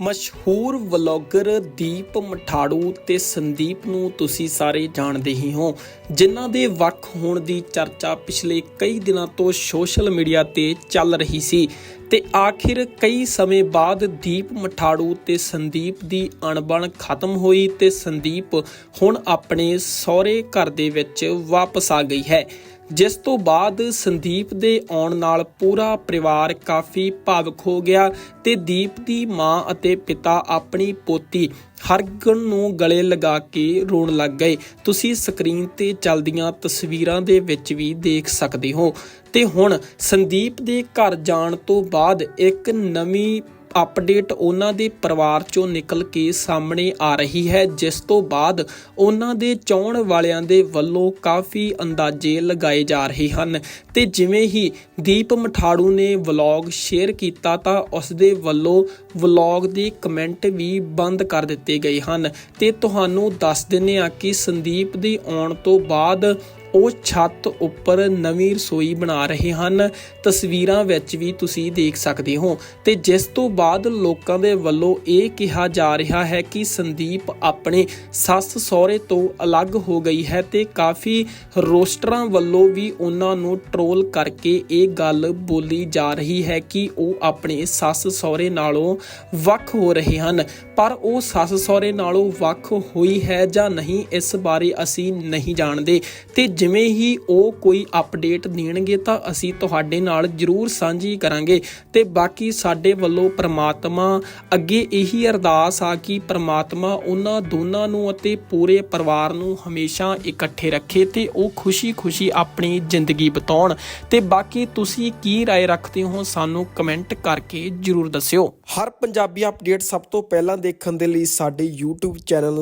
ਮਸ਼ਹੂਰ ਵਲੌਗਰ ਦੀਪ ਮਠਾੜੂ ਤੇ ਸੰਦੀਪ ਨੂੰ ਤੁਸੀਂ ਸਾਰੇ ਜਾਣਦੇ ਹੀ ਹੋ, ਜਿਨ੍ਹਾਂ ਦੇ ਵੱਖ ਹੋਣ ਦੀ ਚਰਚਾ ਪਿਛਲੇ ਕਈ ਦਿਨਾਂ ਤੋਂ ਸੋਸ਼ਲ ਮੀਡੀਆ ਤੇ ਚੱਲ ਰਹੀ ਸੀ। ਤੇ ਆਖਿਰ ਕਈ ਸਮੇਂ ਬਾਅਦ ਦੀਪ ਮਠਾੜੂ ਤੇ ਸੰਦੀਪ ਦੀ ਅਣਬਣ ਖਤਮ ਹੋਈ ਤੇ ਸੰਦੀਪ ਹੁਣ ਆਪਣੇ ਸਹੁਰੇ ਘਰ ਦੇ ਵਿੱਚ ਵਾਪਸ ਆ ਗਈ ਹੈ। ਜਿਸ ਤੋਂ ਬਾਅਦ ਸੰਦੀਪ ਦੇ ਆਉਣ ਨਾਲ ਪੂਰਾ ਪਰਿਵਾਰ ਕਾਫੀ ਭਾਵੁਕ ਹੋ ਗਿਆ ਤੇ ਦੀਪ ਦੀ ਮਾਂ ਅਤੇ ਪਿਤਾ ਆਪਣੀ ਪੋਤੀ ਹਰਗਨ ਨੂੰ ਗਲੇ ਲਗਾ ਕੇ ਰੋਣ ਲੱਗ ਗਏ। ਤੁਸੀਂ ਸਕਰੀਨ ਤੇ ਚੱਲਦੀਆਂ ਤਸਵੀਰਾਂ ਦੇ ਵਿੱਚ ਵੀ ਦੇਖ ਸਕਦੇ ਹੋ। ਤੇ ਹੁਣ ਸੰਦੀਪ ਦੇ ਘਰ ਜਾਣ ਤੋਂ ਬਾਅਦ ਇੱਕ ਨਵੀਂ ਅਪਡੇਟ ਉਹਨਾਂ ਦੇ ਪਰਿਵਾਰ ਚੋਂ ਨਿਕਲ ਕੇ ਸਾਹਮਣੇ ਆ ਰਹੀ ਹੈ, ਜਿਸ ਤੋਂ ਬਾਅਦ ਉਹਨਾਂ ਦੇ ਚਾਹਣ ਵਾਲਿਆਂ ਦੇ ਵੱਲੋਂ ਕਾਫੀ ਅੰਦਾਜ਼ੇ ਲਗਾਏ ਜਾ ਰਹੇ ਹਨ। ਤੇ ਜਿਵੇਂ ਹੀ ਦੀਪ ਮਠਾੜੂ ਨੇ ਵਲੌਗ ਸ਼ੇਅਰ ਕੀਤਾ ਤਾਂ ਉਸ ਦੇ ਵੱਲੋਂ ਵਲੌਗ ਦੇ ਕਮੈਂਟ ਵੀ ਬੰਦ ਕਰ ਦਿੱਤੇ ਗਏ ਹਨ। ਤੇ ਤੁਹਾਨੂੰ ਦੱਸ ਦਿੰਨੇ ਆ ਕਿ ਸੰਦੀਪ ਦੀ ਆਉਣ ਤੋਂ ਬਾਅਦ ਉਹ ਛੱਤ ਉੱਪਰ ਨਵੀਂ ਰਸੋਈ ਬਣਾ ਰਹੇ ਹਨ। ਤਸਵੀਰਾਂ ਵਿੱਚ ਵੀ ਤੁਸੀਂ ਦੇਖ ਸਕਦੇ ਹੋ। ਤੇ ਜਿਸ ਤੋਂ ਬਾਅਦ ਲੋਕਾਂ ਦੇ ਵੱਲੋਂ ਇਹ ਕਿਹਾ ਜਾ ਰਿਹਾ ਹੈ ਕਿ ਸੰਦੀਪ ਆਪਣੇ ਸੱਸ ਸਹੁਰੇ ਤੋਂ ਅਲੱਗ ਹੋ ਗਈ ਹੈ ਤੇ ਕਾਫੀ ਰੋਸਟਰਾਂ ਵੱਲੋਂ ਵੀ ਉਹਨਾਂ ਨੂੰ ਟਰੋਲ ਕਰਕੇ ਇਹ ਗੱਲ ਬੋਲੀ ਜਾ ਰਹੀ ਹੈ ਕਿ ਉਹ ਆਪਣੇ ਸੱਸ ਸਹੁਰੇ ਨਾਲੋਂ ਵੱਖ ਹੋ ਰਹੇ ਹਨ। ਪਰ ਉਹ ਸੱਸ ਸਹੁਰੇ ਨਾਲੋਂ ਵੱਖ ਹੋਈ ਹੈ ਜਾਂ ਨਹੀਂ, ਇਸ ਬਾਰੇ ਅਸੀਂ ਨਹੀਂ ਜਾਣਦੇ। ਤੇ ਜਿਵੇਂ ਹੀ ਉਹ ਕੋਈ ਅਪਡੇਟ ਦੇਣਗੇ ਤਾਂ ਅਸੀਂ ਤੁਹਾਡੇ ਨਾਲ ਜਰੂਰ ਸਾਂਝੀ ਕਰਾਂਗੇ ਤੇ ਬਾਕੀ ਸਾਡੇ ਵੱਲੋਂ ਪ੍ਰਮਾਤਮਾ ਅੱਗੇ ਇਹੀ ਅਰਦਾਸ ਆ ਕਿ ਪ੍ਰਮਾਤਮਾ ਉਹਨਾਂ ਦੋਨਾਂ ਨੂੰ ਅਤੇ ਪੂਰੇ ਪਰਿਵਾਰ ਨੂੰ ਹਮੇਸ਼ਾ ਇਕੱਠੇ ਰੱਖੇ ਤੇ ਉਹ ਖੁਸ਼ੀ-ਖੁਸ਼ੀ ਆਪਣੀ ਜ਼ਿੰਦਗੀ ਬਿਤਾਉਣ ਤੇ ਬਾਕੀ ਤੁਸੀਂ ਕੀ رائے ਰੱਖਦੇ ਹੋ ਸਾਨੂੰ ਕਮੈਂਟ ਕਰਕੇ ਜਰੂਰ ਦੱਸਿਓ ਹਰ ਪੰਜਾਬੀ ਅਪਡੇਟ ਸਭ ਤੋਂ ਪਹਿਲਾਂ ਦੇਖਣ ਦੇ ਲਈ ਸਾਡੇ YouTube ਚੈਨਲ